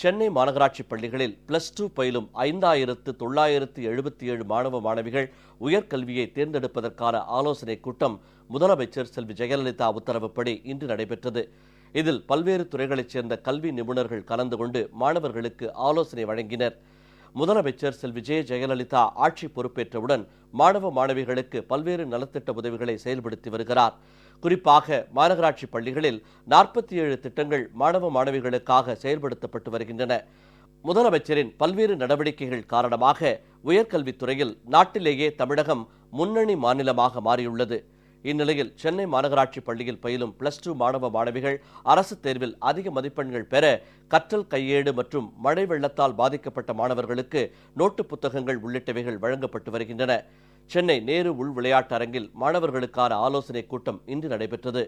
சென்னை மாநகராட்சி பள்ளிகளில் plus two பயிலும் ஐந்தாயிரத்து தொள்ளாயிரத்து எழுபத்தி ஏழு மாணவ மாணவிகள் உயர்கல்வியை தேர்ந்தெடுப்பதற்கான ஆலோசனைக் கூட்டம் முதலமைச்சர் செல்வி ஜெயலலிதா உத்தரவுப்படி இன்று நடைபெற்றது. இதில் பல்வேறு துறைகளைச் சேர்ந்த கல்வி நிபுணர்கள் கலந்து கொண்டு மாணவர்களுக்கு ஆலோசனை வழங்கினர். முதலமைச்சர் செல்வி ஜெய ஜெயலலிதா ஆட்சி பொறுப்பேற்றவுடன் மாணவ மாணவிகளுக்கு பல்வேறு நலத்திட்ட உதவிகளை செயல்படுத்தி வருகிறார். குறிப்பாக மாநகராட்சி பள்ளிகளில் நாற்பத்தி ஏழு திட்டங்கள் மாணவ மாணவிகளுக்காக செயல்படுத்தப்பட்டு வருகின்றன. முதலமைச்சரின் பல்வேறு நடவடிக்கைகள் காரணமாக உயர்கல்வித்துறையில் நாட்டிலேயே தமிழகம் முன்னணி மாநிலமாக மாறியுள்ளது. இந்நிலையில் சென்னை மாநகராட்சி பள்ளியில் பயிலும் பிளஸ் டூ மாணவ மாணவிகள் அரசு தேர்வில் அதிக மதிப்பெண்கள் பெற கற்றல் கையேடு மற்றும் மழை வெள்ளத்தால் பாதிக்கப்பட்ட மாணவர்களுக்கு நோட்டு புத்தகங்கள் உள்ளிட்டவைகள் வழங்கப்பட்டு வருகின்றன. சென்னை நேரு உள் விளையாட்டு அரங்கில் மாணவர்களுக்கான ஆலோசனைக் கூட்டம் இன்று நடைபெற்றது.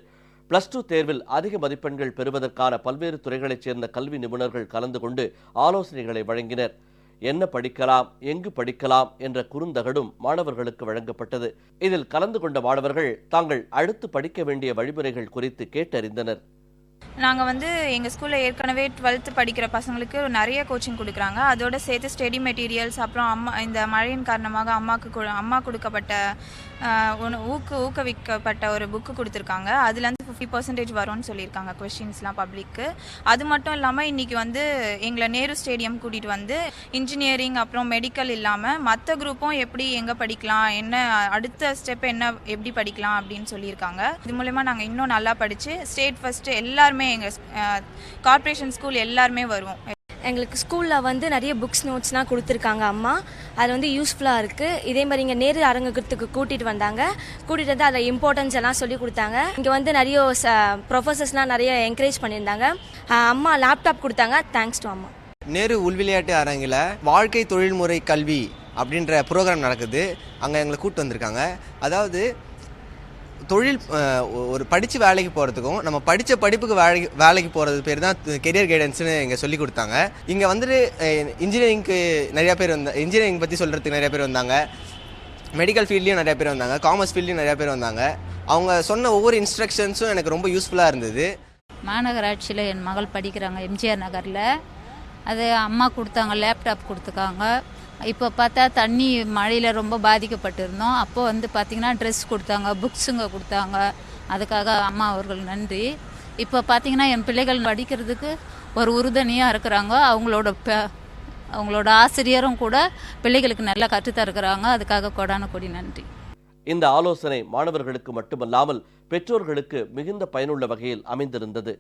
பிளஸ் டூ தேர்வில் அதிக மதிப்பெண்கள் பெறுவதற்கான பல்வேறு துறைகளைச் சேர்ந்த கல்வி நிபுணர்கள் கலந்து கொண்டு ஆலோசனைகளை வழங்கினர். என்ன படிக்கலாம் எங்கு படிக்கலாம் என்ற குறுந்தகடும் மாணவர்களுக்கு வழங்கப்பட்டது. இதில் கலந்து கொண்ட மாணவர்கள் தாங்கள் அடுத்து படிக்க வேண்டிய வழிமுறைகள் குறித்து கேட்டறிந்தனர். நாங்கள் வந்து எங்கள் ஸ்கூலில் ஏற்கனவே டுவெல்த்து படிக்கிற பசங்களுக்கு நிறைய கோச்சிங் கொடுக்குறாங்க. அதோட சேர்த்து ஸ்டடி மெட்டீரியல்ஸ் அப்புறம் அம்மா இந்த மழையின் காரணமாக அம்மாவுக்கு அம்மா கொடுக்கப்பட்ட ஊக்கு ஊக்குவிக்கப்பட்ட ஒரு புக்கு கொடுத்துருக்காங்க. அதுலேருந்து ஃபிஃப்டி பர்சன்டேஜ் வரும்னு சொல்லியிருக்காங்க கொஷின்ஸ்லாம் பப்ளிக்கு அது மட்டும் இல்லாமல் இன்றைக்கி வந்து எங்களை நேரு ஸ்டேடியம் கூட்டிகிட்டு வந்து இன்ஜினியரிங் அப்புறம் மெடிக்கல் இல்லாமல் மற்ற குரூப்பும் எப்படி எங்கே படிக்கலாம் என்ன அடுத்த ஸ்டெப் என்ன எப்படி படிக்கலாம் அப்படின்னு சொல்லியிருக்காங்க. இது மூலயமா நாங்கள் இன்னும் நல்லா படித்து ஸ்டேட் ஃபஸ்ட்டு எல்லாருமே எங்கள் கார்ப்பரேஷன் ஸ்கூல் எல்லாருமே வருவோம். எங்களுக்கு ஸ்கூலில் வந்து நிறைய புக்ஸ் நோட்ஸ்லாம் கொடுத்துருக்காங்க அம்மா. அது வந்து யூஸ்ஃபுல்லாக இருக்குது இதே மாதிரி இங்கே நேரு அரங்கத்துக்கு கூட்டிகிட்டு வந்தாங்க. கூட்டிகிட்டு வந்து அதில் இம்பார்ட்டன்ஸ் எல்லாம் சொல்லி கொடுத்தாங்க. இங்கே வந்து நிறைய ச ப்ரொஃபஸர்ஸ்லாம் நிறைய என்கரேஜ் பண்ணியிருந்தாங்க. அம்மா லேப்டாப் கொடுத்தாங்க. தேங்க்ஸ் டு அம்மா. நேரு உள்விளையாட்டு அரங்கில் வாழ்க்கை தொழில்முறை கல்வி அப்படின்ற ப்ரோக்ராம் நடக்குது. அங்கே எங்களை கூப்பிட்டு வந்திருக்காங்க. அதாவது தொழில் ஒரு படித்து வேலைக்கு போகிறதுக்கும் நம்ம படித்த படிப்புக்கு வேலைக்கு வேலைக்கு போகிறது பேர் தான் கெரியர் கைடன்ஸ்னு இங்கே சொல்லி கொடுத்தாங்க. இங்கே வந்துட்டு இன்ஜினியரிங்க்கு நிறையா பேர் வந்த இன்ஜினியரிங் பற்றி சொல்கிறதுக்கு நிறைய பேர் வந்தாங்க. மெடிக்கல் ஃபீல்ட்லேயும் நிறைய பேர் வந்தாங்க. காமர்ஸ் ஃபீல்ட்லேயும் நிறைய பேர் வந்தாங்க. அவங்க சொன்ன ஒவ்வொரு இன்ஸ்ட்ரக்ஷன்ஸும் எனக்கு ரொம்ப யூஸ்ஃபுல்லாக இருந்தது. மாநகராட்சியில் என் மகள் படிக்கிறாங்க எம்ஜிஆர் நகரில். அது அம்மா கொடுத்தாங்க லேப்டாப் கொடுத்துருக்காங்க இப்போ பார்த்தா தண்ணி மழையில் ரொம்ப பாதிக்கப்பட்டிருந்தோம். அப்போ வந்து பார்த்திங்கன்னா ட்ரெஸ் கொடுத்தாங்க புக்ஸுங்க கொடுத்தாங்க. அதுக்காக அம்மா அவர்கள் நன்றி. இப்போ பார்த்திங்கன்னா என் பிள்ளைகள் படிக்கிறதுக்கு ஒரு உறுதுணையாக இருக்கிறாங்க. அவங்களோட ப அவங்களோட ஆசிரியரும் கூட பிள்ளைகளுக்கு நல்லா கற்றுத்தருக்கிறாங்க அதுக்காக கொடான கொடி நன்றி. இந்த ஆலோசனை மாணவர்களுக்கு மட்டுமல்லாமல் பெற்றோர்களுக்கு மிகுந்த பயனுள்ள வகையில் அமைந்திருந்தது.